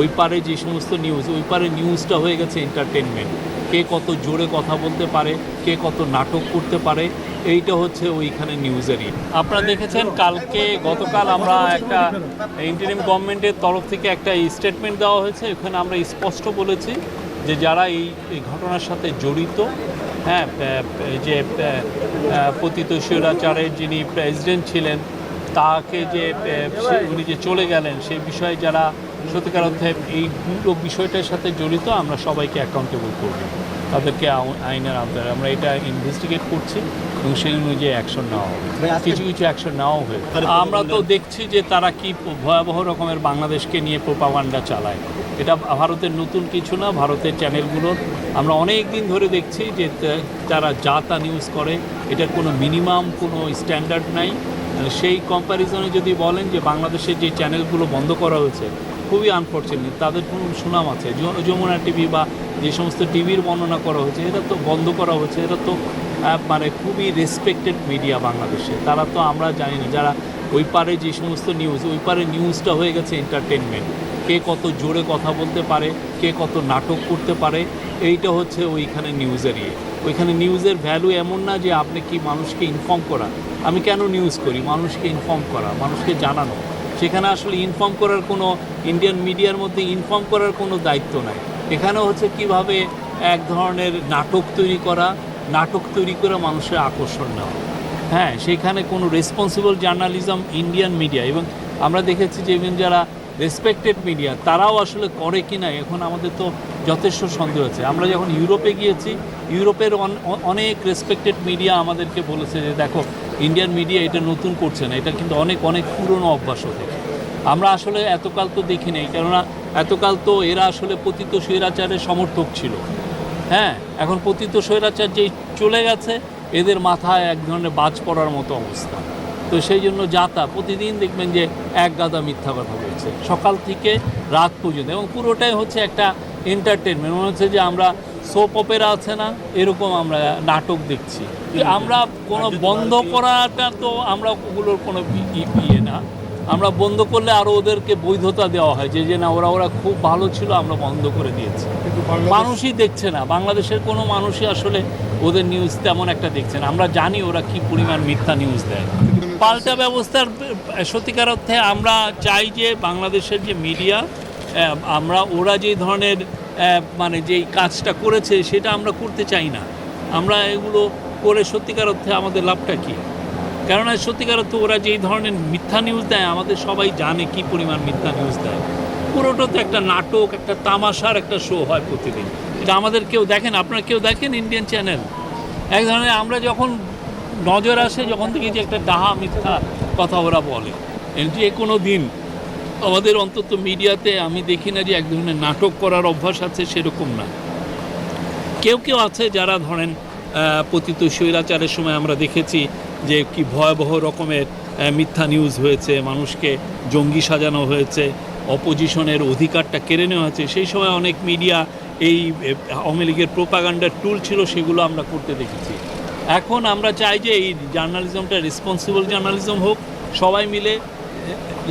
ওই পারে যে সমস্ত নিউজ ওই পারে নিউজটা হয়ে গেছে এন্টারটেনমেন্ট কে কত জোরে কথা বলতে পারে, কে কত নাটক করতে পারে, এইটা হচ্ছে ওইখানে নিউজেরই আপনারা দেখেছেন, কালকে গতকাল আমরা একটা ইন্টারিম গভর্নমেন্টের তরফ থেকে একটা স্টেটমেন্ট দেওয়া হয়েছে এখানে আমরা স্পষ্ট বলেছি যে যারা এই ঘটনার সাথে জড়িত হ্যাঁ যে পতিত স্বৈরাচারের যিনি প্রেসিডেন্ট ছিলেন, তাকে যে উনি যে চলে গেলেন সেই বিষয়ে যারা সত্যিকার অর্থে এই পুরো বিষয়টার সাথে জড়িত আমরা সবাইকে অ্যাকাউন্টেবল করব। তাদেরকে আইনের আওতায়। আমরা এটা ইনভেস্টিগেট করছি এবং সেই অনুযায়ী অ্যাকশন নেওয়া হবে। কিছু কিছু অ্যাকশন নেওয়াও হয়েছে আমরা তো দেখছি যে তারা কি ভয়াবহ রকমের বাংলাদেশকে নিয়ে প্রোপাগান্ডা চালায়। এটা ভারতের নতুন কিছু না ভারতের চ্যানেলগুলোর আমরা অনেক দিন ধরে দেখছি যে তারা যা তা নিউজ করে এটার কোনো মিনিমাম কোনো স্ট্যান্ডার্ড নাই। সেই কম্প্যারিজনে যদি বলেন যে বাংলাদেশের যে চ্যানেলগুলো বন্ধ করা হয়েছে খুবই আনফর্চুনেট তাদের কোনো সুনাম আছে। যমুনা টিভি বা যে সমস্ত টিভির বর্ণনা করা হয়েছে, এটা তো বন্ধ করা হয়েছে, এটা তো মানে খুবই রেসপেক্টেড মিডিয়া বাংলাদেশে। তারা তো আমরা জানি না, যারা ওই পারে যে সমস্ত নিউজ ওই পারে নিউজটা হয়ে গেছে এন্টারটেনমেন্ট কে কত জোরে কথা বলতে পারে, কে কত নাটক করতে পারে, এইটা হচ্ছে ওইখানে নিউজের ইয়ে। ওইখানে নিউজের ভ্যালু এমন না যে আপনি কি মানুষকে ইনফর্ম করা। আমি কেন নিউজ করি? মানুষকে ইনফর্ম করা, মানুষকে জানানো। সেখানে আসলে ইনফর্ম করার কোনো ইন্ডিয়ান মিডিয়ার মধ্যে ইনফর্ম করার কোনো দায়িত্ব নাই। এখানে হচ্ছে কীভাবে এক ধরনের নাটক তৈরি করা, নাটক তৈরি করে মানুষের আকর্ষণ নেওয়া। হ্যাঁ সেখানে কোনো রেসপন্সিবল জার্নালিজম ইন্ডিয়ান মিডিয়া এবং আমরা দেখেছি যে even যারা রেসপেক্টেড মিডিয়া তারাও আসলে করে কি না এখন আমাদের তো যথেষ্ট সন্দেহ আছে। আমরা যখন ইউরোপে গিয়েছি, ইউরোপের অন- অনেক রেসপেক্টেড মিডিয়া আমাদেরকে বলেছে যে দেখো ইন্ডিয়ান মিডিয়া এটা নতুন করছে না, এটা কিন্তু অনেক অনেক পুরনো অভ্যাস হতে আমরা আসলে এতকাল তো দেখি নাই কেননা এতকাল তো এরা আসলে পতিত স্বৈরাচারের সমর্থক ছিল। হ্যাঁ এখন পতিত স্বৈরাচার যেই চলে গেছে, এদের মাথায় এক ধরনের বাজ পড়ার মতো অবস্থা। তো সেই জন্য যাতা, প্রতিদিন দেখবেন যে এক গাদা মিথ্যা কথা বলছে। সকাল থেকে রাত পর্যন্ত, এবং পুরোটাই হচ্ছে একটা এন্টারটেনমেন্ট মনে হচ্ছে যে আমরা সোপ অপেরা আছে না এরকম আমরা নাটক দেখছি। আমরা কোনো বন্ধ করাটা তো আমরা ওগুলোর কোনো ইয়ে না। আমরা বন্ধ করলে আরও ওদেরকে বৈধতা দেওয়া হয় যে যে না ওরা ওরা খুব ভালো ছিল আমরা বন্ধ করে দিয়েছি। মানুষই দেখছে না। বাংলাদেশের কোনো মানুষই আসলে ওদের নিউজ তেমন একটা দেখছে না। আমরা জানি ওরা কি পরিমাণ মিথ্যা নিউজ দেয়। পাল্টা ব্যবস্থার সত্যিকার অর্থে আমরা চাই যে বাংলাদেশের যে মিডিয়া আমরা ওরা যে ধরনের মানে যেই কাজটা করেছে সেটা আমরা করতে চাই না। আমরা এগুলো করে সত্যিকার অর্থে আমাদের লাভটা কী? কেননা সত্যিকার অর্থে ওরা যেই ধরনের মিথ্যা নিউজ দেয়, আমাদের সবাই জানে কি পরিমাণ মিথ্যা নিউজ দেয়। পুরোটা তো একটা নাটক, একটা তামাশার একটা শো হয় প্রতিদিন। এটা আমাদের কেউ দেখেন আপনারা কেউ দেখেন ইন্ডিয়ান চ্যানেল এক ধরনের আমরা যখন নজর আসে, যখন থেকে যে একটা ডাহা মিথ্যা কথা ওরা বলে। যে কোনো দিন আমাদের অন্তত মিডিয়াতে আমি দেখি না যে এক ধরনের নাটক করার অভ্যাস আছে, সেরকম না। কেউ কেউ আছে যারা ধরেন পতিত স্বৈরাচারের সময় আমরা দেখেছি যে কি ভয়াবহ রকমের মিথ্যা নিউজ হয়েছে, মানুষকে জঙ্গি সাজানো হয়েছে অপোজিশনের অধিকারটা কেড়ে নেওয়া হয়েছে। সেই সময় অনেক মিডিয়া এই আওয়ামী লীগের প্রোপাগান্ডার টুল ছিল, সেগুলো আমরা করতে দেখেছি। এখন আমরা চাই যে এই জার্নালিজমটা রেসপন্সিবল জার্নালিজম হোক, সবাই মিলে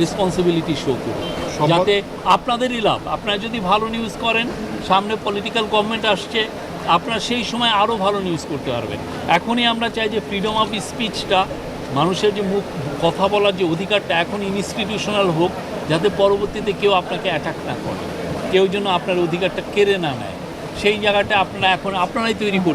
রেসপন্সিবিলিটি শো করুন। যাতে আপনাদেরই লাভ। আপনারা যদি ভালো নিউজ করেন সামনে পলিটিক্যাল গভর্নমেন্ট আসছে আপনারা সেই সময় আরও ভালো নিউজ করতে পারবেন। এখনই আমরা চাই যে ফ্রিডম অফ স্পিচটা মানুষের যে মুখ কথা বলার যে অধিকারটা এখন ইনস্টিটিউশনাল হোক যাতে পরবর্তীতে কেউ আপনাকে অ্যাটাক না করে। কেউ যেন আপনার অধিকারটা কেড়ে না নেয়। সেই জায়গাটা আপনারা এখন আপনারাই তৈরি করছেন